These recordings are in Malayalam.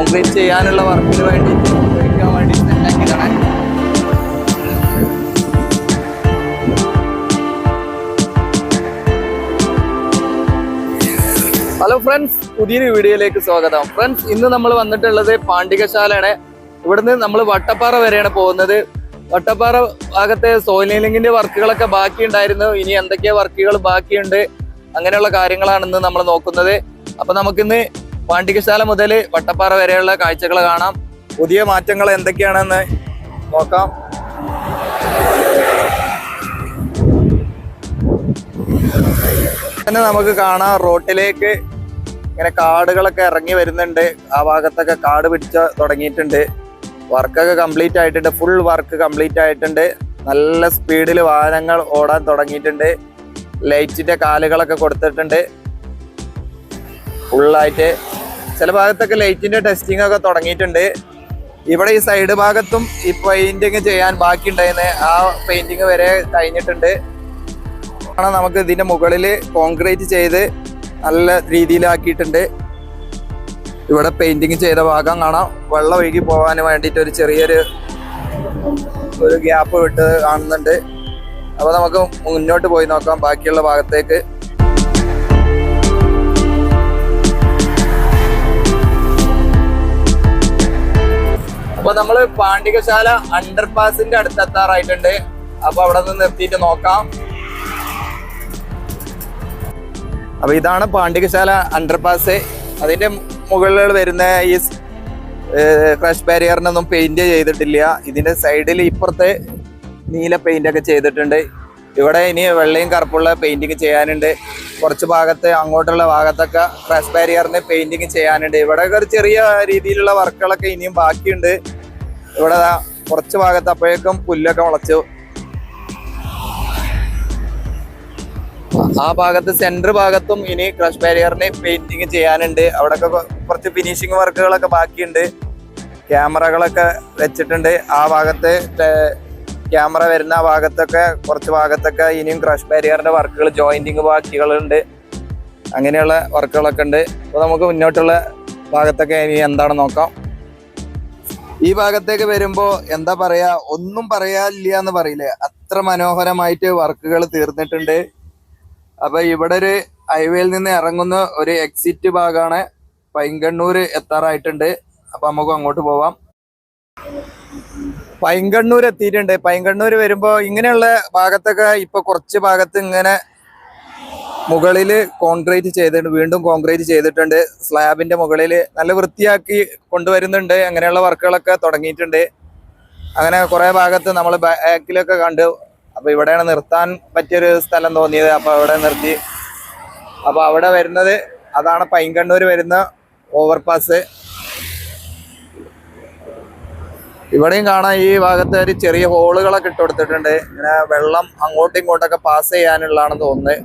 കോൺക്രീറ്റ് ചെയ്യാനുള്ള വർക്കിന് വേണ്ടി ഉപയോഗിക്കാൻ വേണ്ടി ഹലോ ഫ്രണ്ട്സ് പുതിയൊരു വീഡിയോയിലേക്ക് സ്വാഗതം. ഫ്രണ്ട്സ് ഇന്ന് നമ്മൾ വന്നിട്ടുള്ളത് പാണ്ഡികശാലയാണ് ഇവിടുന്ന് നമ്മൾ വട്ടപ്പാറ വരെയാണ് പോകുന്നത്. വട്ടപ്പാറ ഭാഗത്തെ സോയിലിംഗിന്റെ വർക്കുകളൊക്കെ ബാക്കിയുണ്ടായിരുന്നു. ഇനി എന്തൊക്കെ വർക്കുകൾ ബാക്കിയുണ്ട്. അങ്ങനെയുള്ള കാര്യങ്ങളാണ് ഇന്ന് നമ്മൾ നോക്കുന്നത്. അപ്പൊ നമുക്കിന്ന് പാണ്ഡികശാല മുതൽ വട്ടപ്പാറ വരെയുള്ള കാഴ്ചകൾ കാണാം. പുതിയ മാറ്റങ്ങൾ എന്തൊക്കെയാണെന്ന് നോക്കാം. തന്നെ നമുക്ക് കാണാം റോട്ടിലേക്ക് ഇങ്ങനെ കാടുകളൊക്കെ ഇറങ്ങി വരുന്നുണ്ട്. ആ ഭാഗത്തൊക്കെ കാട് പിടിച്ച തുടങ്ങിയിട്ടുണ്ട്. വർക്കൊക്കെ കംപ്ലീറ്റ് ആയിട്ടുണ്ട്. ഫുൾ വർക്ക് കംപ്ലീറ്റ് ആയിട്ടുണ്ട്. നല്ല സ്പീഡിൽ വാഹനങ്ങൾ ഓടാൻ തുടങ്ങിയിട്ടുണ്ട്. ലൈറ്റിന്റെ കാലുകളൊക്കെ കൊടുത്തിട്ടുണ്ട്. ഫുള്ളായിട്ട് ചില ഭാഗത്തൊക്കെ ലൈറ്റിന്റെ ടെസ്റ്റിംഗ് ഒക്കെ തുടങ്ങിയിട്ടുണ്ട്. ഇവിടെ ഈ സൈഡ് ഭാഗത്തും ഈ പെയിന്റിങ് ചെയ്യാൻ ബാക്കി ഉണ്ടായിരുന്നെ ആ പെയിന്റിങ് വരെ കഴിഞ്ഞിട്ടുണ്ട്. ആണ് നമുക്ക് ഇതിന്റെ മുകളിൽ കോൺക്രീറ്റ് ചെയ്ത് നല്ല രീതിയിലാക്കിയിട്ടുണ്ട്. ഇവിടെ പെയിന്റിങ് ചെയ്ത ഭാഗം കാണാം. വെള്ളം ഒഴുകി പോകാൻ വേണ്ടിയിട്ട് ഒരു ചെറിയൊരു ഒരു ഗ്യാപ്പ് വിട്ട് കാണുന്നുണ്ട്. അപ്പോൾ നമുക്ക് മുന്നോട്ട് പോയി നോക്കാം ബാക്കിയുള്ള ഭാഗത്തേക്ക്. അപ്പൊ നമ്മൾ പാണ്ഡികശാല അണ്ടർപാസിന്റെ അടുത്ത് എത്താറായിട്ടുണ്ട് അപ്പൊ അവിടെ നിന്ന് നിർത്തിയിട്ട് നോക്കാം. അപ്പൊ ഇതാണ് പാണ്ഡികശാല അണ്ടർപാസ് അതിന്റെ മുകളിൽ വരുന്ന ഈ ക്രഷ് ബാരിയറിനൊന്നും പെയിന്റ് ചെയ്തിട്ടില്ല. ഇതിന്റെ സൈഡിൽ ഇപ്പുറത്തെ നീല പെയിന്റ് ഒക്കെ ചെയ്തിട്ടുണ്ട്. ഇവിടെ ഇനി വെള്ളയും കറുപ്പുള്ള പെയിന്റിങ് ചെയ്യാനുണ്ട്. കുറച്ച് ഭാഗത്ത് അങ്ങോട്ടുള്ള ഭാഗത്തൊക്കെ ക്രാഷ് ബാരിയറിന് പെയിന്റിങ് ചെയ്യാനുണ്ട്. ഇവിടെ ഒരു ചെറിയ രീതിയിലുള്ള വർക്കുകളൊക്കെ ഇനിയും ബാക്കിയുണ്ട്. ഇവിടെ കുറച്ച് ഭാഗത്ത് അപ്പോഴേക്കും പുല്ലൊക്കെ മുളച്ചു. ആ ഭാഗത്ത് സെന്റർ ഭാഗത്തും ഇനി ക്രഷ് ബാരിയറിന് പെയിന്റിങ് ചെയ്യാനുണ്ട്. അവിടെയൊക്കെ കുറച്ച് ഫിനിഷിങ് വർക്കുകളൊക്കെ ബാക്കിയുണ്ട്. ക്യാമറകളൊക്കെ വെച്ചിട്ടുണ്ട്. ആ ഭാഗത്ത് ക്യാമറ വരുന്ന ഭാഗത്തൊക്കെ കുറച്ച് ഭാഗത്തൊക്കെ ഇനിയും ക്രഷ് ബാരിയറിന്റെ വർക്കുകൾ ജോയിന്റിങ് ബാക്കികളുണ്ട്. അങ്ങനെയുള്ള വർക്കുകളൊക്കെ ഉണ്ട്. അപ്പോൾ നമുക്ക് മുന്നോട്ടുള്ള ഭാഗത്തൊക്കെ ഇനി എന്താണ് നോക്കാം. ഈ ഭാഗത്തേക്ക് വരുമ്പോൾ എന്താ പറയാ ഒന്നും പറയാനില്ല എന്ന് പറയില്ലേ. അത്ര മനോഹരമായിട്ട് വർക്കുകൾ തീർന്നിട്ടുണ്ട്. അപ്പൊ ഇവിടെ ഒരു ഹൈവേയിൽ നിന്ന് ഇറങ്ങുന്ന ഒരു എക്സിറ്റ് ഭാഗമാണ് പൈങ്കണ്ണൂർ എത്താറായിട്ടുണ്ട്. അപ്പൊ നമുക്ക് അങ്ങോട്ട് പോവാം. പൈങ്കണ്ണൂർ എത്തിയിട്ടുണ്ട്. പൈങ്കണ്ണൂർ വരുമ്പോ ഇങ്ങനെയുള്ള ഭാഗത്തൊക്കെ ഇപ്പൊ കുറച്ച് ഭാഗത്ത് ഇങ്ങനെ മുകളിൽ കോൺക്രീറ്റ് ചെയ്തിട്ടുണ്ട്. വീണ്ടും കോൺക്രീറ്റ് ചെയ്തിട്ടുണ്ട്. സ്ലാബിന്റെ മുകളിൽ നല്ല വൃത്തിയാക്കി കൊണ്ടുവരുന്നുണ്ട്. അങ്ങനെയുള്ള വർക്കുകളൊക്കെ തുടങ്ങിയിട്ടുണ്ട്. അങ്ങനെ കുറെ ഭാഗത്ത് നമ്മൾ ബാക്കിലൊക്കെ കണ്ടു അപ്പൊ ഇവിടെയാണ് നിർത്താൻ പറ്റിയൊരു സ്ഥലം തോന്നിയത്. അപ്പൊ അവിടെ നിർത്തി. അപ്പൊ അവിടെ വരുന്നത് അതാണ് പൈങ്കണ്ണൂർ വരുന്ന ഓവർപാസ് ഇവിടെയും കാണാം ഈ ഭാഗത്ത് ഒരു ചെറിയ ഹോളുകളൊക്കെ ഇട്ട് കൊടുത്തിട്ടുണ്ട്. ഇങ്ങനെ വെള്ളം അങ്ങോട്ടും ഇങ്ങോട്ടൊക്കെ പാസ് ചെയ്യാനുള്ളതാണെന്ന് തോന്നുന്നത്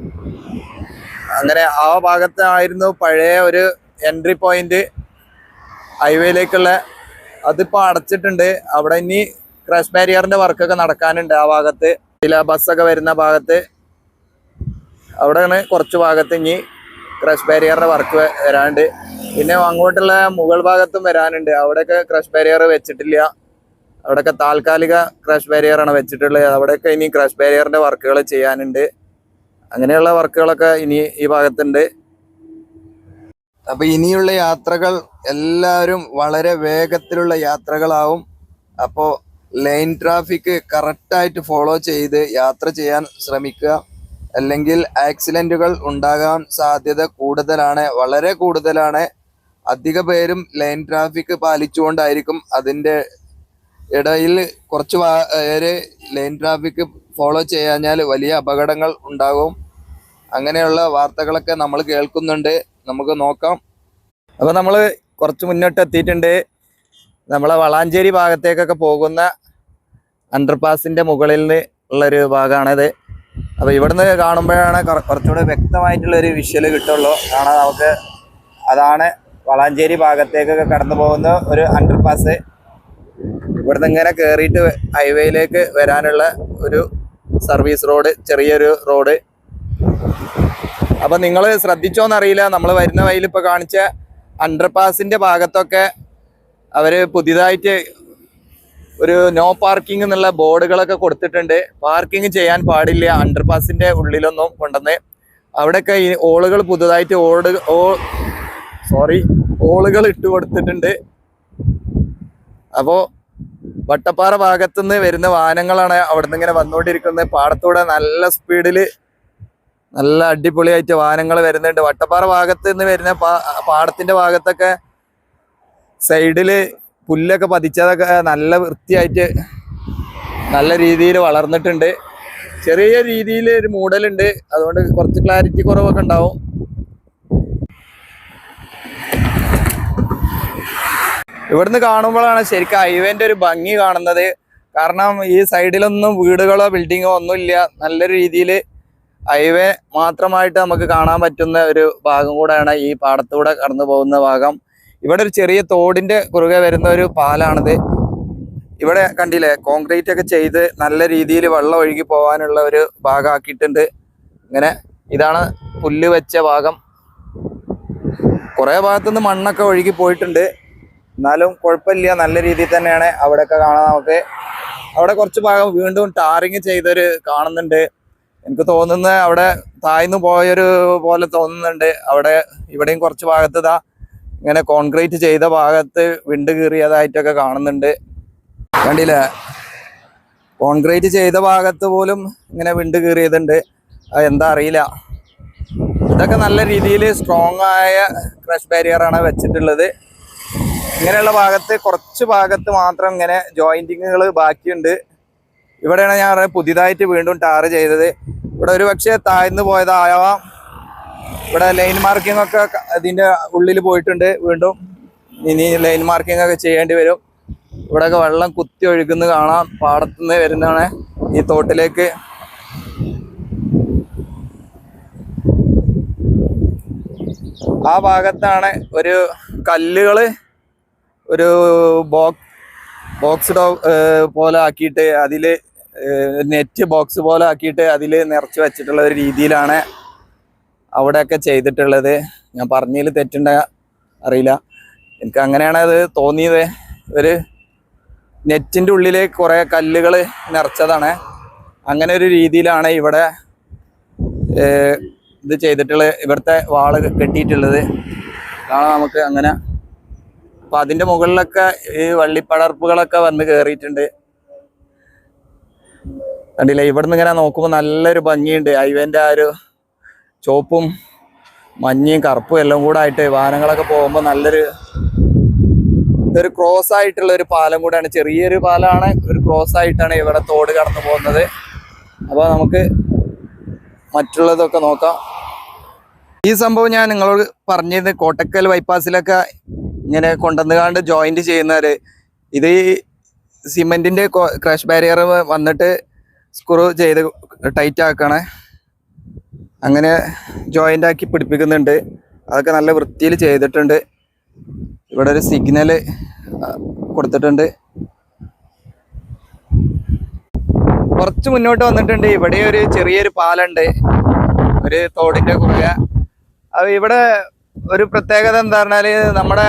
അങ്ങനെ ആ ഭാഗത്തായിരുന്നു പഴയ ഒരു എൻട്രി പോയിന്റ് ഹൈവേയിലേക്കുള്ള അതിപ്പോ അടച്ചിട്ടുണ്ട്. അവിടെ ഇനി ക്രാഷ് ബാരിയറിന്റെ വർക്കൊക്കെ നടക്കാനുണ്ട് ആ ഭാഗത്ത്. ചില ബസ്സൊക്കെ വരുന്ന ഭാഗത്ത്. അവിടെയാണ് കുറച്ച് ഭാഗത്ത് ഇനി ക്രഷ് ബാരിയറിന്റെ വർക്ക് വരാണ്ട് പിന്നെ അങ്ങോട്ടുള്ള മുകൾ ഭാഗത്തും വരാനുണ്ട്. അവിടെയൊക്കെ ക്രഷ് ബാരിയർ വെച്ചിട്ടില്ല. അവിടെയൊക്കെ താൽക്കാലിക ക്രാഷ് ബാരിയർ ആണ് വെച്ചിട്ടുള്ളത്. അവിടെയൊക്കെ ഇനി ക്രാഷ് ബാരിയറിന്റെ വർക്കുകൾ ചെയ്യാനുണ്ട്. അങ്ങനെയുള്ള വർക്കുകളൊക്കെ ഇനി ഈ ഭാഗത്തുണ്ട്. അപ്പൊ ഇനിയുള്ള യാത്രകൾ എല്ലാവരും വളരെ വേഗത്തിലുള്ള യാത്രകളാവും. അപ്പോൾ ലൈൻ ട്രാഫിക് കറക്റ്റായിട്ട് ഫോളോ ചെയ്ത് യാത്ര ചെയ്യാൻ ശ്രമിക്കുക. അല്ലെങ്കിൽ ആക്സിഡന്റുകൾ ഉണ്ടാകാൻ സാധ്യത കൂടുതലാണ് വളരെ കൂടുതലാണ്. അധിക പേരും ലൈൻ ട്രാഫിക് പാലിച്ചുകൊണ്ടായിരിക്കും അതിന്റെ ഇടയിൽ കുറച്ച് പേര് ലൈൻ ട്രാഫിക് ഫോളോ ചെയ്യാഞ്ഞാൽ വലിയ അപകടങ്ങൾ ഉണ്ടാകും. അങ്ങനെയുള്ള വാർത്തകളൊക്കെ നമ്മൾ കേൾക്കുന്നുണ്ട്. നമുക്ക് നോക്കാം. അപ്പോൾ നമ്മൾ കുറച്ച് മുന്നോട്ട് എത്തിയിട്ടുണ്ട്. നമ്മളെ വളാഞ്ചേരി ഭാഗത്തേക്കൊക്കെ പോകുന്ന അണ്ടർപാസിന്റെ മുകളിൽ നിന്ന് ഉള്ളൊരു ഭാഗമാണിത് അപ്പോൾ ഇവിടുന്ന് കാണുമ്പോഴാണ് കുറ- കുറച്ചുകൂടെ വ്യക്തമായിട്ടുള്ളൊരു വിഷ്വൽ കിട്ടുള്ളൂ. കാണാൻ നമുക്ക് അതാണ് വളാഞ്ചേരി ഭാഗത്തേക്കൊക്കെ കടന്നു പോകുന്ന ഒരു അണ്ടർപാസ് ഇവിടുന്ന് ഇങ്ങനെ കയറിയിട്ട് ഹൈവേയിലേക്ക് വരാനുള്ള ഒരു സർവീസ് റോഡ് ചെറിയൊരു റോഡ്. അപ്പം നിങ്ങൾ ശ്രദ്ധിച്ചോന്നറിയില്ല നമ്മൾ വരുന്ന വഴിയിൽ ഇപ്പോൾ കാണിച്ച അണ്ടർപാസിന്റെ ഭാഗത്തൊക്കെ അവർ പുതിയതായിട്ട് ഒരു നോ പാർക്കിംഗ് എന്നുള്ള ബോർഡുകളൊക്കെ കൊടുത്തിട്ടുണ്ട്. പാർക്കിംഗ് ചെയ്യാൻ പാടില്ല അണ്ടർപാസിന്റെ ഉള്ളിലൊന്നും കൊണ്ടുവന്ന്. അവിടെയൊക്കെ ഈ ഓളുകൾ പുതുതായിട്ട് ഓട് ഓ സോറി ഓളുകൾ ഇട്ട് കൊടുത്തിട്ടുണ്ട്. അപ്പോ വട്ടപ്പാറ ഭാഗത്തു നിന്ന് വരുന്ന വാഹനങ്ങളാണ് അവിടുന്ന് ഇങ്ങനെ വന്നുകൊണ്ടിരിക്കുന്നത്. പാടത്തൂടെ നല്ല സ്പീഡിൽ നല്ല അടിപൊളിയായിട്ട് വാഹനങ്ങൾ വരുന്നുണ്ട്. വട്ടപ്പാറ ഭാഗത്ത് നിന്ന് വരുന്ന പാടത്തിന്റെ ഭാഗത്തൊക്കെ സൈഡിൽ പുല്ലൊക്കെ പതിച്ചതൊക്കെ നല്ല വൃത്തിയായിട്ട് നല്ല രീതിയിൽ വളർന്നിട്ടുണ്ട്. ചെറിയ രീതിയിൽ ഒരു മൂടലുണ്ട്. അതുകൊണ്ട് കുറച്ച് ക്ലാരിറ്റി കുറവൊക്കെ ഉണ്ടാവും. ഇവിടുന്ന് കാണുമ്പോഴാണ് ശരിക്കും ഹൈവേന്റെ ഒരു ഭംഗി കാണുന്നത്. കാരണം ഈ സൈഡിലൊന്നും വീടുകളോ ബിൽഡിങ്ങോ ഒന്നുമില്ല. നല്ല രീതിയിൽ ഹൈവേ മാത്രമായിട്ട് നമുക്ക് കാണാൻ പറ്റുന്ന ഒരു ഭാഗം കൂടെയാണ് ഈ പാടത്തൂടെ കടന്നു പോകുന്ന ഭാഗം. ഇവിടെ ഒരു ചെറിയ തോടിന്റെ കുറുകെ വരുന്ന ഒരു പാലാണിത്. ഇവിടെ കണ്ടില്ലേ കോൺക്രീറ്റ് ഒക്കെ ചെയ്ത് നല്ല രീതിയിൽ വെള്ളം ഒഴുകി പോകാനുള്ള ഒരു ഭാഗമാക്കിയിട്ടുണ്ട്. ഇങ്ങനെ ഇതാണ് പുല്ല് വെച്ച ഭാഗം. കുറേ ഭാഗത്തുനിന്ന് മണ്ണൊക്കെ ഒഴുകി പോയിട്ടുണ്ട്. എന്നാലും കുഴപ്പമില്ല നല്ല രീതിയിൽ തന്നെയാണ് അവിടെയൊക്കെ കാണാൻ നമുക്ക്. അവിടെ കുറച്ച് ഭാഗം വീണ്ടും ടാറിങ് ചെയ്തൊരു കാണുന്നുണ്ട്. എനിക്ക് തോന്നുന്നത് അവിടെ താഴ്ന്നു പോയൊരു പോലെ തോന്നുന്നുണ്ട്. അവിടെ ഇവിടെയും കുറച്ച് ഭാഗത്ത് ഇതാ ഇങ്ങനെ കോൺക്രീറ്റ് ചെയ്ത ഭാഗത്ത് വിണ്ട് കീറിയതായിട്ടൊക്കെ കാണുന്നുണ്ട്. കണ്ടില്ലേ? കോൺക്രീറ്റ് ചെയ്ത ഭാഗത്ത് പോലും ഇങ്ങനെ വിണ്ട് കീറിയതുണ്ട്. എന്താ അറിയില്ല. ഇതൊക്കെ നല്ല രീതിയിൽ സ്ട്രോങ് ആയ ക്രഷ് ബാരിയറാണ് വെച്ചിട്ടുള്ളത്. ഇങ്ങനെയുള്ള ഭാഗത്ത് കുറച്ച് ഭാഗത്ത് മാത്രം ഇങ്ങനെ ജോയിന്റിങ്ങുകൾ ബാക്കിയുണ്ട്. ഇവിടെയാണ് ഞാൻ പറഞ്ഞത് പുതിയതായിട്ട് വീണ്ടും ടാർ ചെയ്തത്. ഇവിടെ ഒരു പക്ഷേ താഴ്ന്നു പോയതാവാം. ഇവിടെ ലൈൻ മാർക്കിംഗ് ഒക്കെ ഇതിന്റെ ഉള്ളിൽ പോയിട്ടുണ്ട് വീണ്ടും. ഇനി ലൈൻ മാർക്കിംഗ് ഒക്കെ ചെയ്യേണ്ടി വരും. ഇവിടെയൊക്കെ വെള്ളം കുത്തി ഒഴുകുന്നത് കാണാം. പാടത്തുനിന്ന് വരുന്നതാണ് ഈ തോട്ടിലേക്ക്. ആ ഭാഗത്താണ് ഒരു കല്ലുകൾ. ഒരു ബോക്സ് ബോക്സ് ഡോ പോലെ ആക്കിയിട്ട് അതിൽ നെറ്റ് ബോക്സ് പോലെ ആക്കിയിട്ട് അതിൽ നിറച്ച് വെച്ചിട്ടുള്ള ഒരു രീതിയിലാണ് അവിടെയൊക്കെ ചെയ്തിട്ടുള്ളത്. ഞാൻ പറഞ്ഞതിൽ തെറ്റുണ്ട? അറിയില്ല. എനിക്ക് അങ്ങനെയാണ് അത് തോന്നിയത്. ഒരു നെറ്റിന്റെ ഉള്ളിൽ കുറേ കല്ലുകൾ നിറച്ചതാണ്. അങ്ങനെ ഒരു രീതിയിലാണ് ഇവിടെ ഇത് ചെയ്തിട്ടുള്ളത് ഇവിടുത്തെ വാൾ കെട്ടിയിട്ടുള്ളത്. കാണാം നമുക്ക് അങ്ങനെ അപ്പൊ അതിന്റെ മുകളിലൊക്കെ ഈ വള്ളിപ്പടർപ്പുകളൊക്കെ വന്ന് കയറിയിട്ടുണ്ട് കണ്ടില്ലേ? ഇവിടുന്ന് ഇങ്ങനെ നോക്കുമ്പോൾ നല്ലൊരു ഭംഗിയുണ്ട്. ഹൈവേന്റെ ആ ഒരു ചോപ്പും മഞ്ഞയും കറുപ്പും എല്ലാം കൂടെ ആയിട്ട് വാഹനങ്ങളൊക്കെ പോകുമ്പോൾ നല്ലൊരു ഒരു ക്രോസ് ആയിട്ടുള്ള ഒരു പാലം കൂടെയാണ്. ചെറിയൊരു പാലമാണ് ഒരു ക്രോസ് ആയിട്ടാണ് ഇവിടെ തോട് കടന്നു പോകുന്നത്. അപ്പോൾ നമുക്ക് മറ്റുള്ളതൊക്കെ നോക്കാം. ഈ സംഭവം ഞാൻ നിങ്ങളോട് പറഞ്ഞിരുന്നു. കോട്ടക്കൽ ബൈപ്പാസിലൊക്കെ ഇങ്ങനെ കൊണ്ടുവന്നുകാണ്ട് ജോയിന്റ് ചെയ്യുന്നവര്. ഇത് ഈ സിമെന്റിന്റെ ക്രാഷ് ബാരിയർ വന്നിട്ട് സ്ക്രൂ ചെയ്ത് ടൈറ്റ് ആക്കണേ. അങ്ങനെ ജോയിന്റ് ആക്കി പിടിപ്പിക്കുന്നുണ്ട്. അതൊക്കെ നല്ല വൃത്തിയിൽ ചെയ്തിട്ടുണ്ട്. ഇവിടെ ഒരു സിഗ്നൽ കൊടുത്തിട്ടുണ്ട്. കുറച്ച് മുന്നോട്ട് വന്നിട്ടുണ്ട്. ഇവിടെ ഒരു ചെറിയൊരു പാലുണ്ട്. ഒരു തോടിന്റെ അപ്പോൾ ഇവിടെ ഒരു പ്രത്യേകത എന്താ പറഞ്ഞാൽ നമ്മുടെ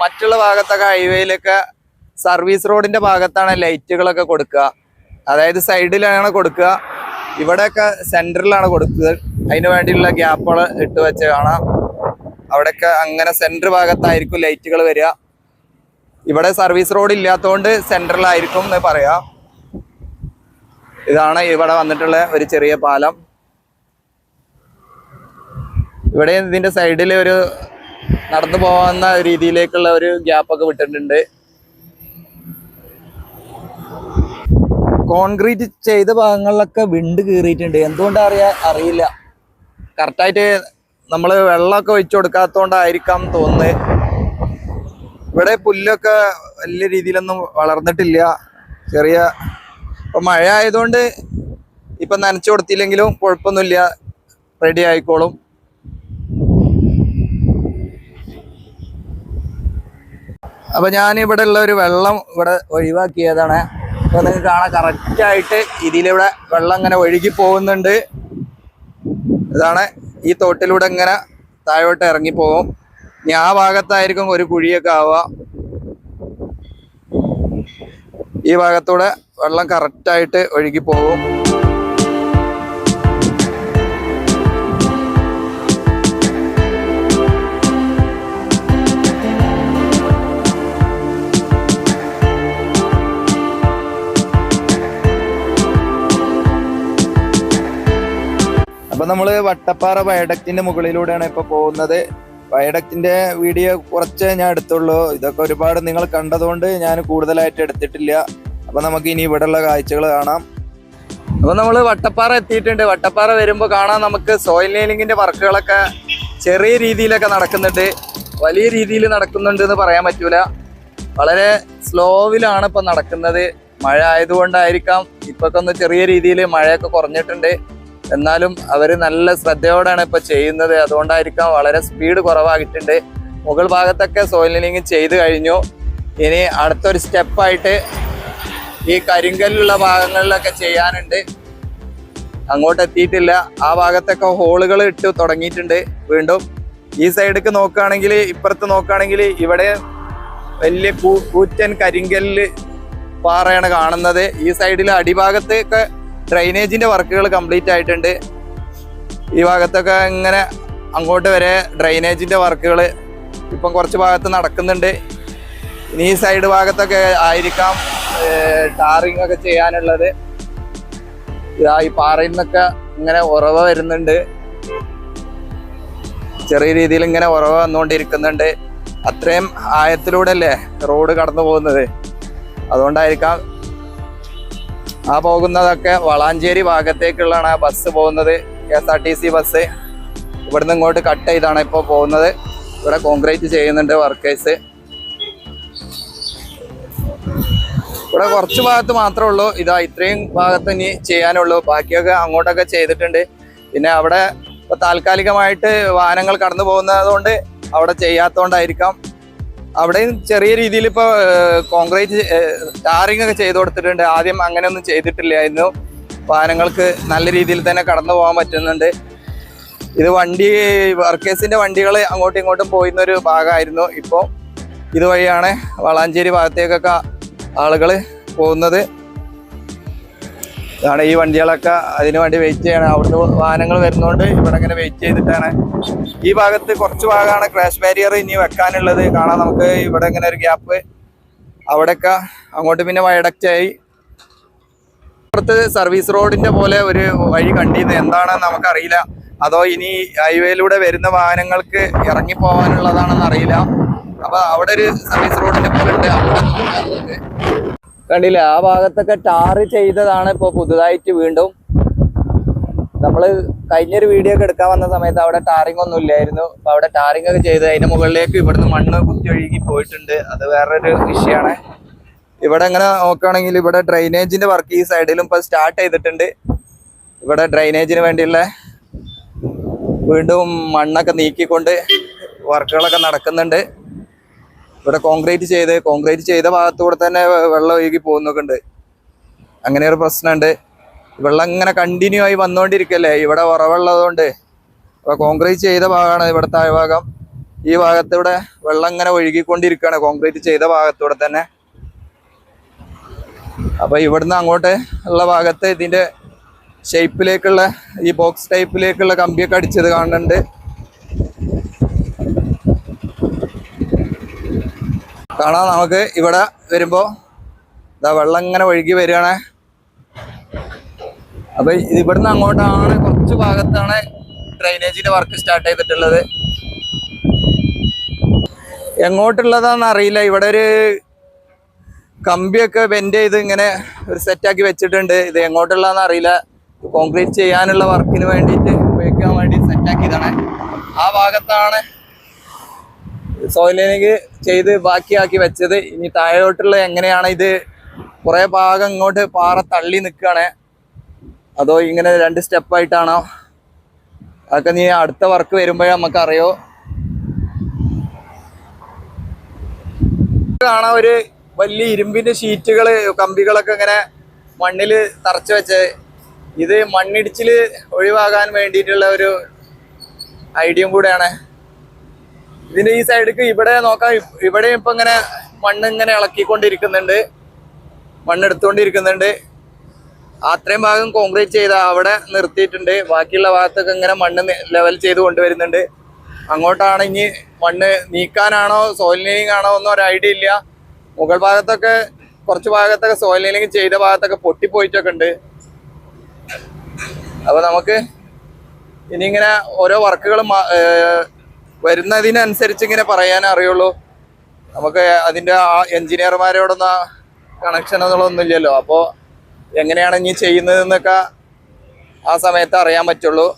മറ്റുള്ള ഭാഗത്തൊക്കെ ഹൈവേയിലൊക്കെ സർവീസ് റോഡിന്റെ ഭാഗത്താണ് ലൈറ്റുകളൊക്കെ കൊടുക്കുക. അതായത് സൈഡിലാണ് കൊടുക്കുക. ഇവിടെയൊക്കെ സെന്ററിലാണ് കൊടുക്കുക. അതിന് വേണ്ടിയുള്ള ഗ്യാപ്പുകൾ ഇട്ട് വെച്ച് കാണാം. അവിടെയൊക്കെ അങ്ങനെ സെന്റർ ഭാഗത്തായിരിക്കും ലൈറ്റുകൾ വരിക. ഇവിടെ സർവീസ് റോഡ് ഇല്ലാത്തതുകൊണ്ട് സെന്ററിലായിരിക്കും എന്ന് പറയാം. ഇതാണ് ഇവിടെ വന്നിട്ടുള്ള ഒരു ചെറിയ പാലം. ഇവിടെ ഇതിന്റെ സൈഡിൽ ഒരു നടന്നു പോകുന്ന രീതിയിലേക്കുള്ള ഒരു ഗ്യാപ്പ് ഒക്കെ വിട്ടിട്ടുണ്ട്. കോൺക്രീറ്റ് ചെയ്ത ഭാഗങ്ങളിലൊക്കെ വിണ്ട് കീറിയിട്ടുണ്ട്. എന്തുകൊണ്ടാ അറിയാ അറിയില്ല. കറക്റ്റായിട്ട് നമ്മൾ വെള്ളമൊക്കെ ഒഴിച്ചു കൊടുക്കാത്തോണ്ടായിരിക്കാം തോന്നുന്നത്. ഇവിടെ പുല്ലൊക്കെ വലിയ രീതിയിലൊന്നും വളർന്നിട്ടില്ല. ചെറിയ ഇപ്പൊ മഴ ആയതുകൊണ്ട് ഇപ്പൊ നനച്ചു കൊടുത്തില്ലെങ്കിലും കുഴപ്പമൊന്നുമില്ല. റെഡി ആയിക്കോളും. അപ്പൊ ഞാൻ ഇവിടെ ഉള്ള ഒരു വെള്ളം ഇവിടെ ഒഴിവാക്കിയതാണ്. അപ്പൊ നിങ്ങൾക്ക് കാണാൻ കറക്റ്റ് ആയിട്ട് ഇതിലിവിടെ വെള്ളം ഇങ്ങനെ ഒഴുകി പോകുന്നുണ്ട്. ഇതാണ് ഈ തോട്ടിലൂടെ ഇങ്ങനെ താഴോട്ട് ഇറങ്ങി പോകും. ഇനി ആ ഭാഗത്തായിരിക്കും ഒരു കുഴിയൊക്കെ ആവുക. ഈ ഭാഗത്തൂടെ വെള്ളം കറക്റ്റായിട്ട് ഒഴുകി പോകും. നമ്മൾ വട്ടപ്പാറ വയഡക്റ്റിന്റെ മുകളിലൂടെയാണ് ഇപ്പൊ പോകുന്നത്. വയഡക്റ്റിന്റെ വീഡിയോ കുറച്ച് ഞാൻ എടുത്തുള്ളൂ. ഇതൊക്കെ ഒരുപാട് നിങ്ങൾ കണ്ടതുകൊണ്ട് ഞാൻ കൂടുതലായിട്ട് എടുത്തിട്ടില്ല. അപ്പൊ നമുക്ക് ഇനി ഇവിടെയുള്ള കാഴ്ചകൾ കാണാം. അപ്പൊ നമ്മൾ വട്ടപ്പാറ എത്തിയിട്ടുണ്ട്. വട്ടപ്പാറ വരുമ്പോൾ കാണാൻ നമുക്ക് സോയിൽ നെയിലിങ്ങിന്റെ വർക്കുകളൊക്കെ ചെറിയ രീതിയിലൊക്കെ നടക്കുന്നുണ്ട്. വലിയ രീതിയിൽ നടക്കുന്നുണ്ട് എന്ന് പറയാൻ പറ്റൂല. വളരെ സ്ലോവിലാണ് ഇപ്പൊ നടക്കുന്നത്. മഴ ആയതുകൊണ്ടായിരിക്കാം ഇപ്പൊക്കെ ഒന്ന് ചെറിയ രീതിയിൽ മഴയൊക്കെ കുറഞ്ഞിട്ടുണ്ട്. എന്നാലും അവർ നല്ല ശ്രദ്ധയോടാണ് ഇപ്പോൾ ചെയ്യുന്നത്. അതുകൊണ്ടായിരിക്കാം വളരെ സ്പീഡ് കുറവായിട്ടുണ്ട്. മുകൾ ഭാഗത്തൊക്കെ നെയിലിംഗ് ചെയ്ത് കഴിഞ്ഞു. ഇനി അടുത്തൊരു സ്റ്റെപ്പായിട്ട് ഈ കരിങ്കല്ലുള്ള ഭാഗങ്ങളിലൊക്കെ ചെയ്യാനുണ്ട്. അങ്ങോട്ട് എത്തിയിട്ടില്ല. ആ ഭാഗത്തൊക്കെ ഹോളുകൾ ഇട്ട് തുടങ്ങിയിട്ടുണ്ട് വീണ്ടും. ഈ സൈഡിലേക്ക് നോക്കുകയാണെങ്കിൽ ഇപ്പുറത്ത് നോക്കുകയാണെങ്കിൽ ഇവിടെ വലിയ കൂറ്റൻ കരിങ്കല്ല് പാറയാണ് കാണുന്നത്. ഈ സൈഡിൽ അടിഭാഗത്തൊക്കെ ഡ്രൈനേജിന്റെ വർക്കുകൾ കംപ്ലീറ്റ് ആയിട്ടുണ്ട്. ഈ ഭാഗത്തൊക്കെ ഇങ്ങനെ അങ്ങോട്ട് വരെ ഡ്രൈനേജിന്റെ വർക്കുകൾ ഇപ്പം കുറച്ച് ഭാഗത്ത് നടക്കുന്നുണ്ട്. ഇനി ഈ സൈഡ് ഭാഗത്തൊക്കെ ആയിരിക്കാം ടാറിങ് ഒക്കെ ചെയ്യാനുള്ളത്. ഇതാ ഈ പാറയിൽ നിന്നൊക്കെ ഇങ്ങനെ ഉറവ വരുന്നുണ്ട്. ചെറിയ രീതിയിൽ ഇങ്ങനെ ഉറവ വന്നുകൊണ്ടിരിക്കുന്നുണ്ട്. അത്രയും ആയത്തിലൂടെ അല്ലേ റോഡ് കടന്നു പോകുന്നത്? അതുകൊണ്ടായിരിക്കാം ആ പോകുന്നതൊക്കെ വളാഞ്ചേരി ഭാഗത്തേക്കുള്ളതാണ് ആ ബസ് പോകുന്നത്. K S R T C bus ഇവിടുന്ന് ഇങ്ങോട്ട് കട്ട് ചെയ്താണ് ഇപ്പോൾ പോകുന്നത്. ഇവിടെ കോൺക്രീറ്റ് ചെയ്യുന്നുണ്ട് വർക്കേഴ്സ് ഇവിടെ കുറച്ച് ഭാഗത്ത് മാത്രമേ ഉള്ളൂ. ഇതാ ഇത്രയും ഭാഗത്ത് ഇനി ചെയ്യാനുള്ളൂ. ബാക്കിയൊക്കെ അങ്ങോട്ടൊക്കെ ചെയ്തിട്ടുണ്ട്. പിന്നെ അവിടെ താൽക്കാലികമായിട്ട് വാഹനങ്ങൾ കടന്നു പോകുന്നതുകൊണ്ട് അവിടെ ചെയ്യാത്തതുകൊണ്ടായിരിക്കാം അവിടെയും ചെറിയ രീതിയിൽ ഇപ്പോൾ കോൺക്രീറ്റ് ടാറിംഗ് ഒക്കെ ചെയ്തു കൊടുത്തിട്ടുണ്ട്. ആദ്യം അങ്ങനെ അങ്ങനെയൊന്നും ചെയ്തിട്ടില്ലായിരുന്നു വാഹനങ്ങൾക്ക് നല്ല രീതിയിൽ തന്നെ കടന്നു പോകാൻ പറ്റുന്നുണ്ട്. ഇത് വണ്ടി വർക്കേഴ്സിന്റെ വണ്ടികൾ അങ്ങോട്ടും ഇങ്ങോട്ടും പോയിരുന്ന ഒരു ഭാഗമായിരുന്നു. ഇപ്പോൾ ഇതുവഴിയാണ് വളാഞ്ചേരി ഭാഗത്തേക്കൊക്കെ ആളുകൾ പോകുന്നത്. ഇതാണ് ഈ വണ്ടികളൊക്കെ അതിനു വേണ്ടി വെയിറ്റ് ചെയ്യണം. അവിടുന്ന് വാഹനങ്ങൾ വരുന്നതുകൊണ്ട് ഇവിടെ ഇങ്ങനെ വെയിറ്റ് ചെയ്തിട്ടാണ്. ഈ ഭാഗത്ത് കുറച്ച് ഭാഗമാണ് ക്രാഷ് ബാരിയർ ഇനി വെക്കാനുള്ളത്. കാണാം നമുക്ക് ഇവിടെ ഇങ്ങനെ ഒരു ഗ്യാപ്പ് അവിടെയൊക്കെ അങ്ങോട്ട് പിന്നെ വയഡക്റ്റായി പുറത്ത് സർവീസ് റോഡിന്റെ പോലെ ഒരു വഴി കണ്ടിരുന്നു. എന്താണെന്ന് നമുക്കറിയില്ല. അതോ ഇനി ഹൈവേയിലൂടെ വരുന്ന വാഹനങ്ങൾക്ക് ഇറങ്ങി പോകാനുള്ളതാണെന്ന് അറിയില്ല. അപ്പൊ അവിടെ ഒരു സർവീസ് റോഡിന്റെ പോലെ ഉണ്ട്. അവിടെ. കണ്ടില്ലേ ആ ഭാഗത്തൊക്കെ ടാറ് ചെയ്തതാണ് ഇപ്പോൾ പുതുതായിട്ട് വീണ്ടും. നമ്മൾ കഴിഞ്ഞൊരു വീഡിയോ ഒക്കെ എടുക്കാൻ വന്ന സമയത്ത് അവിടെ ടാറിംഗ് ഒന്നും ഇല്ലായിരുന്നു. അപ്പൊ അവിടെ ടാറിംഗ് ഒക്കെ ചെയ്ത് അതിന്റെ മുകളിലേക്ക് ഇവിടുന്ന് മണ്ണ് കുത്തി ഒഴുകി പോയിട്ടുണ്ട്. അത് വേറൊരു വിഷയമാണ്. ഇവിടെ ഇങ്ങനെ നോക്കുകയാണെങ്കിൽ ഇവിടെ ഡ്രൈനേജിന്റെ വർക്ക് ഈ സൈഡിലും ഇപ്പൊ സ്റ്റാർട്ട് ചെയ്തിട്ടുണ്ട്. ഇവിടെ ഡ്രൈനേജിന് വേണ്ടിയുള്ള വീണ്ടും മണ്ണൊക്കെ നീക്കിക്കൊണ്ട് വർക്കുകളൊക്കെ നടക്കുന്നുണ്ട്. ഇവിടെ കോൺക്രീറ്റ് ചെയ്ത് കോൺക്രീറ്റ് ചെയ്ത ഭാഗത്തൂടെ തന്നെ വെള്ളം ഒഴുകി പോകുന്നൊക്കെ ഉണ്ട്. അങ്ങനെ ഒരു പ്രശ്നമുണ്ട്. വെള്ളം ഇങ്ങനെ കണ്ടിന്യൂ ആയി വന്നുകൊണ്ടിരിക്കല്ലേ ഇവിടെ ഉറവുള്ളതുകൊണ്ട്. അപ്പൊ കോൺക്രീറ്റ് ചെയ്ത ഭാഗമാണ് ഇവിടെ താഴ്ഭാഗം ഈ ഭാഗത്തൂടെ വെള്ളം ഇങ്ങനെ ഒഴുകിക്കൊണ്ടിരിക്കുകയാണ്. കോൺക്രീറ്റ് ചെയ്ത ഭാഗത്തൂടെ തന്നെ. അപ്പോൾ ഇവിടുന്ന് അങ്ങോട്ട് ഉള്ള ഭാഗത്ത് ഇതിന്റെ ഷേപ്പിലേക്കുള്ള ഈ ബോക്സ് ടൈപ്പിലേക്കുള്ള കമ്പിയൊക്കെ അടിച്ചത് കാണുന്നുണ്ട്. കാണാം നമുക്ക്. ഇവിടെ വരുമ്പോൾ ഇതാ വെള്ളം ഇങ്ങനെ ഒഴുകി വരികയാണ്. അപ്പൊ ഇവിടുന്ന് അങ്ങോട്ടാണ് കുറച്ച് ഭാഗത്താണ് ഡ്രൈനേജിന്റെ വർക്ക് സ്റ്റാർട്ട് ചെയ്തിട്ടുള്ളത്. എങ്ങോട്ടുള്ളതാന്ന് അറിയില്ല. ഇവിടെ ഒരു കമ്പിയൊക്കെ ബെൻഡ് ചെയ്ത് ഇങ്ങനെ ഒരു സെറ്റാക്കി വെച്ചിട്ടുണ്ട്. ഇത് എങ്ങോട്ടുള്ളതെന്ന് അറിയില്ല. കോൺക്രീറ്റ് ചെയ്യാനുള്ള വർക്കിന് വേണ്ടിയിട്ട് ഉപയോഗിക്കാൻ വേണ്ടി സെറ്റാക്കിയതാണ് ആ ഭാഗത്താണ് സോയിലേക്ക് ചെയ്ത് ബാക്കിയാക്കി വെച്ചത്. ഇനി താഴോട്ടുള്ള എങ്ങനെയാണ് ഇത് കുറേ ഭാഗം ഇങ്ങോട്ട് പാറ തള്ളി നിൽക്കുകയാണ്. അതോ ഇങ്ങനെ രണ്ട് സ്റ്റെപ്പായിട്ടാണോ അതൊക്കെ നീ അടുത്ത വർക്ക് വരുമ്പോഴേ നമുക്കറിയോ. കാണാൻ ഒരു വലിയ ഇരുമ്പിന്റെ ഷീറ്റുകൾ കമ്പികളൊക്കെ ഇങ്ങനെ മണ്ണിൽ തറച്ചു വെച്ച് ഇത് മണ്ണിടിച്ചിൽ ഒഴിവാകാൻ വേണ്ടിയിട്ടുള്ള ഒരു ഐഡിയയും കൂടെയാണ്. ഇതിന്റെ ഈ സൈഡിക്ക് ഇവിടെ നോക്കാം. ഇവിടെയും ഇവിടെ ഇപ്പൊ ഇങ്ങനെ മണ്ണ് ഇങ്ങനെ ഇളക്കിക്കൊണ്ടിരിക്കുന്നുണ്ട്. മണ്ണെടുത്തുകൊണ്ടിരിക്കുന്നുണ്ട് അത്രയും ഭാഗം കോൺക്രീറ്റ് ചെയ്ത അവിടെ നിർത്തിയിട്ടുണ്ട്. ബാക്കിയുള്ള ഭാഗത്തൊക്കെ ഇങ്ങനെ മണ്ണ് ലെവൽ ചെയ്ത് കൊണ്ടുവരുന്നുണ്ട്. അങ്ങോട്ടാണ് ഇനി മണ്ണ് നീക്കാനാണോ സോയിൽ ആണോ ഒന്നും ഒരു ഐഡിയ ഇല്ല. മുകൾ ഭാഗത്തൊക്കെ കുറച്ച് ഭാഗത്തൊക്കെ സോയിൽ ചെയ്ത ഭാഗത്തൊക്കെ പൊട്ടിപ്പോയിട്ടൊക്കെ ഉണ്ട്. അപ്പൊ നമുക്ക് ഇനി ഇങ്ങനെ ഓരോ വർക്കുകൾ വരുന്നതിനനുസരിച്ച് ഇങ്ങനെ പറയാനേ അറിയുള്ളൂ. നമുക്ക് അതിന്റെ ആ എഞ്ചിനീയർമാരോടൊന്നും കണക്ഷൻ ഇല്ലല്ലോ. അപ്പോൾ എങ്ങനെയാണ് ഇനി ചെയ്യുന്നതെന്നൊക്കെ ആ സമയത്ത് അറിയാൻ പറ്റുള്ളൂ.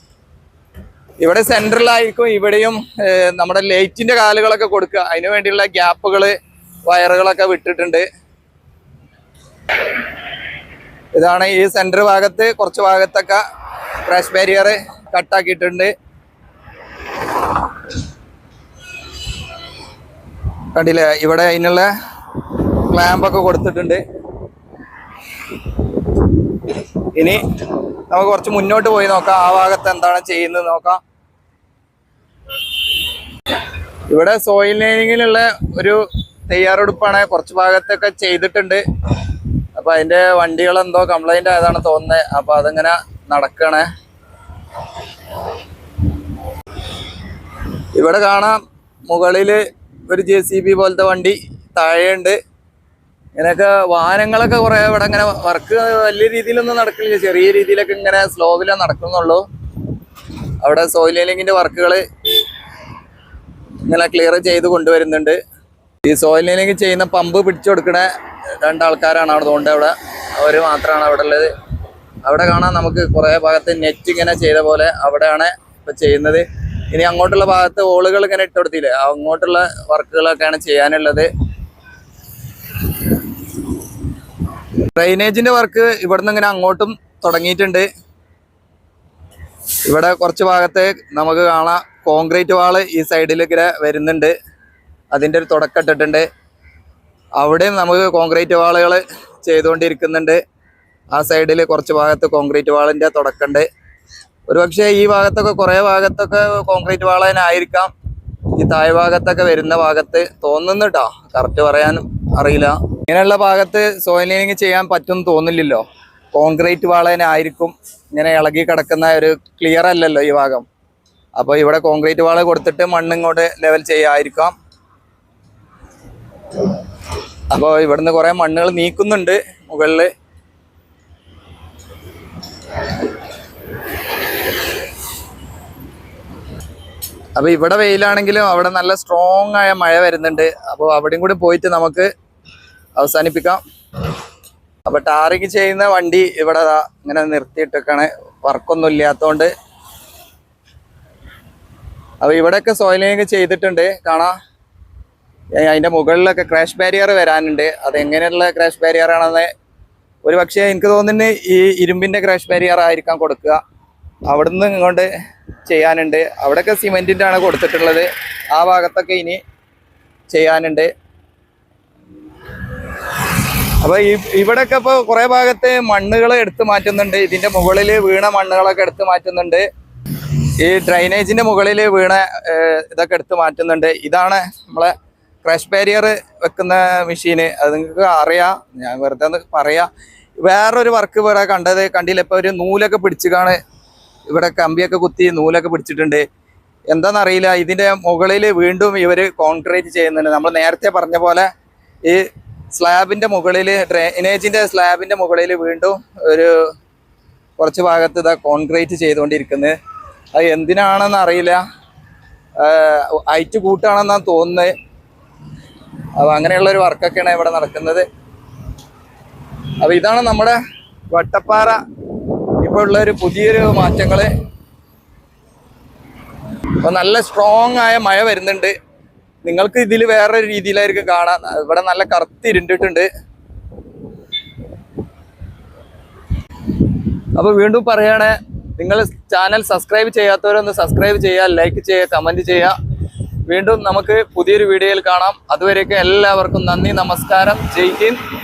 ഇവിടെ സെൻട്രലായിരിക്കും ഇവിടെയും നമ്മുടെ ലൈറ്റിന്റെ കാലുകളൊക്കെ കൊടുക്കുക. അതിനു വേണ്ടിയുള്ള ഗ്യാപ്പുകൾ വയറുകളൊക്കെ വിട്ടിട്ടുണ്ട്. ഇതാണ് ഈ സെന്റർ ഭാഗത്ത് കുറച്ച് ഭാഗത്തൊക്കെ ക്രാഷ് ബാരിയർ കട്ടാക്കിയിട്ടുണ്ട് കണ്ടില്ലേ ഇവിടെ അതിനുള്ള ക്ലാമ്പൊക്കെ കൊടുത്തിട്ടുണ്ട്. ഇനി നമുക്ക് കുറച്ച് മുന്നോട്ട് പോയി നോക്കാം. ആ ഭാഗത്ത് എന്താണ് ചെയ്യുന്നത് നോക്കാം. ഇവിടെ സോയിൽ ലൈനിങ്ങിലുള്ള ഒരു തയ്യാറെടുപ്പാണ് കുറച്ച് ഭാഗത്തൊക്കെ ചെയ്തിട്ടുണ്ട്. അപ്പൊ അതിന്റെ വണ്ടികൾ എന്തോ കംപ്ലൈന്റ് ആയതാണ് തോന്നുന്നത് അപ്പൊ അതിങ്ങനെ നടക്കണേ. ഇവിടെ കാണാം മുകളിൽ ഒരു ജെ സി ബി പോലത്തെ വണ്ടി താഴെയുണ്ട്. ഇങ്ങനെയൊക്കെ വാഹനങ്ങളൊക്കെ കുറെ ഇവിടെ ഇങ്ങനെ വർക്ക് വലിയ രീതിയിലൊന്നും നടക്കില്ല. ചെറിയ രീതിയിലൊക്കെ ഇങ്ങനെ സ്ലോവിലാണ് നടക്കുന്നുള്ളൂ. അവിടെ സോയിൽ ലൈനിങ്ങിന്റെ വർക്കുകൾ ഇങ്ങനെ ക്ലിയർ ചെയ്ത് കൊണ്ടുവരുന്നുണ്ട്. ഈ സോയിൽ ലൈനിങ് ചെയ്യുന്ന പമ്പ് പിടിച്ചു കൊടുക്കണ രണ്ടാൾക്കാരാണ് തോന്നുന്നത് അവിടെ അവർ മാത്രമാണ് അവിടെ ഉള്ളത്. അവിടെ കാണാൻ നമുക്ക് കുറേ ഭാഗത്ത് നെറ്റ് ഇങ്ങനെ ചെയ്ത പോലെ അവിടെയാണ് ഇപ്പൊ ചെയ്യുന്നത്. ഇനി അങ്ങോട്ടുള്ള ഭാഗത്ത് ഓളുകൾ ഇങ്ങനെ ഇട്ട് കൊടുത്തില്ലേ? അങ്ങോട്ടുള്ള വർക്കുകളൊക്കെയാണ് ചെയ്യാനുള്ളത്. ഡ്രൈനേജിന്റെ വർക്ക് ഇവിടുന്ന് ഇങ്ങനെ അങ്ങോട്ടും തുടങ്ങിയിട്ടുണ്ട്. ഇവിടെ കുറച്ച് ഭാഗത്ത് നമുക്ക് കാണാം. കോൺക്രീറ്റ് വാൾ ഈ സൈഡിൽ ഇങ്ങനെ വരുന്നുണ്ട്. അതിന്റെ ഒരു തുടക്കം ഇട്ടിട്ടുണ്ട്. അവിടെയും നമുക്ക് കോൺക്രീറ്റ് വാളുകൾ ചെയ്തുകൊണ്ടിരിക്കുന്നുണ്ട്. ആ സൈഡിൽ കുറച്ച് ഭാഗത്ത് കോൺക്രീറ്റ് വാളിന്റെ തുടക്കമുണ്ട്. ഒരുപക്ഷെ ഈ ഭാഗത്തൊക്കെ കുറേ ഭാഗത്തൊക്കെ കോൺക്രീറ്റ് വാള ആയിരിക്കാം ഈ താഴെ ഭാഗത്തൊക്കെ വരുന്ന ഭാഗത്ത് തോന്നുന്നു കേട്ടോ കറക്റ്റ് പറയാനും അറിയില്ല. ഇങ്ങനെയുള്ള ഭാഗത്ത് സോയിൽ ലൈനിങ് ചെയ്യാൻ പറ്റും തോന്നില്ലല്ലോ. കോൺക്രീറ്റ് വാള ആയിരിക്കും ഇങ്ങനെ ഇളകി കിടക്കുന്ന ഒരു ക്ലിയർ അല്ലല്ലോ ഈ ഭാഗം. അപ്പോൾ ഇവിടെ കോൺക്രീറ്റ് വാള കൊടുത്തിട്ട് മണ്ണ് ഇങ്ങോട്ട് ലെവൽ ചെയ്യായിരിക്കാം. അപ്പോൾ ഇവിടുന്ന് കുറേ മണ്ണുകൾ നീക്കുന്നുണ്ട് മുകളിൽ അപ്പൊ ഇവിടെ വെയിലാണെങ്കിലും അവിടെ നല്ല സ്ട്രോങ് ആയ മഴ വരുന്നുണ്ട്. അപ്പോൾ അവിടെയും കൂടി പോയിട്ട് നമുക്ക് അവസാനിപ്പിക്കാം. അപ്പൊ ടാറിങ് ചെയ്യുന്ന വണ്ടി ഇവിടെ ഇങ്ങനെ നിർത്തിയിട്ടൊക്കെയാണ് വർക്കൊന്നും ഇല്ലാത്തോണ്ട്. അപ്പൊ ഇവിടെയൊക്കെ സോയിലിങ് ചെയ്തിട്ടുണ്ട്. കാണാം. അതിന്റെ മുകളിലൊക്കെ ക്രാഷ് ബാരിയർ വരാനുണ്ട്. അതെങ്ങനെയുള്ള ക്രാഷ് ബാരിയർ ആണെന്ന് ഒരു പക്ഷേ എനിക്ക് തോന്നുന്നു ഈ ഇരുമ്പിന്റെ ക്രാഷ് ബാരിയർ ആയിരിക്കാം കൊടുക്കുക. അവിടുന്ന് ഇങ്ങോട്ട് ചെയ്യാനുണ്ട്. അവിടെയൊക്കെ സിമെന്റിന്റെ ആണ് കൊടുത്തിട്ടുള്ളത്. ആ ഭാഗത്തൊക്കെ ഇനി ചെയ്യാനുണ്ട്. അപ്പോൾ ഈ ഇവിടെയൊക്കെ ഇപ്പൊ കുറെ ഭാഗത്ത് മണ്ണുകൾ എടുത്തു മാറ്റുന്നുണ്ട്. ഇതിന്റെ മുകളിൽ വീണ മണ്ണുകളൊക്കെ എടുത്തു മാറ്റുന്നുണ്ട്. ഈ ഡ്രൈനേജിന്റെ മുകളിൽ വീണ ഇതൊക്കെ എടുത്ത് മാറ്റുന്നുണ്ട്. ഇതാണ് നമ്മളെ ക്രഷ് ബാരിയർ വെക്കുന്ന മെഷീന്. അത് നിങ്ങൾക്ക് അറിയാം. ഞാൻ വെറുതെ ഒന്ന് പറയാം. വേറൊരു വർക്ക് വേറെ കണ്ടത് കണ്ടില്ല. ഇപ്പൊ ഒരു നൂലൊക്കെ പിടിച്ചുകാണ് ഇവിടെ കമ്പിയൊക്കെ കുത്തി നൂലൊക്കെ പിടിച്ചിട്ടുണ്ട്. എന്താണെന്നറിയില്ല ഇതിന്റെ മുകളിൽ വീണ്ടും ഇവർ കോൺക്രീറ്റ് ചെയ്യുന്നുണ്ട്. നമ്മൾ നേരത്തെ പറഞ്ഞ പോലെ ഈ സ്ലാബിന്റെ മുകളിൽ ഡ്രെയിനേജിന്റെ സ്ലാബിന്റെ മുകളിൽ വീണ്ടും ഒരു കുറച്ച് ഭാഗത്ത് ഇതാ കോൺക്രീറ്റ് ചെയ്തുകൊണ്ടിരിക്കുന്നത് അത് എന്തിനാണെന്ന് അറിയില്ല. ഹൈറ്റ് കൂട്ടാണെന്നാണ് തോന്നുന്നത് അപ്പോൾ അങ്ങനെയുള്ളൊരു വർക്കൊക്കെയാണ് ഇവിടെ നടക്കുന്നത്. അപ്പോൾ ഇതാണ് നമ്മുടെ വട്ടപ്പാറ ഇപ്പോൾ ഉള്ള ഒരു പുതിയൊരു മാറ്റങ്ങൾ അപ്പോൾ നല്ല സ്ട്രോങ് ആയ മഴ വരുന്നുണ്ട്. നിങ്ങൾക്ക് ഇതിൽ വേറൊരു രീതിയിലായിരിക്കും കാണാം. ഇവിടെ നല്ല കറുത്തിരുണ്ടിട്ടുണ്ട് അപ്പൊ വീണ്ടും പറയാണ് നിങ്ങൾ ചാനൽ സബ്സ്ക്രൈബ് ചെയ്യാത്തവരൊന്ന് സബ്സ്ക്രൈബ് ചെയ്യുക ലൈക്ക് ചെയ്യുക കമന്റ് ചെയ്യുക. വീണ്ടും നമുക്ക് പുതിയൊരു വീഡിയോയിൽ കാണാം. അതുവരെയൊക്കെ എല്ലാവർക്കും നന്ദി നമസ്കാരം. ജയ് ഹിന്ദ്.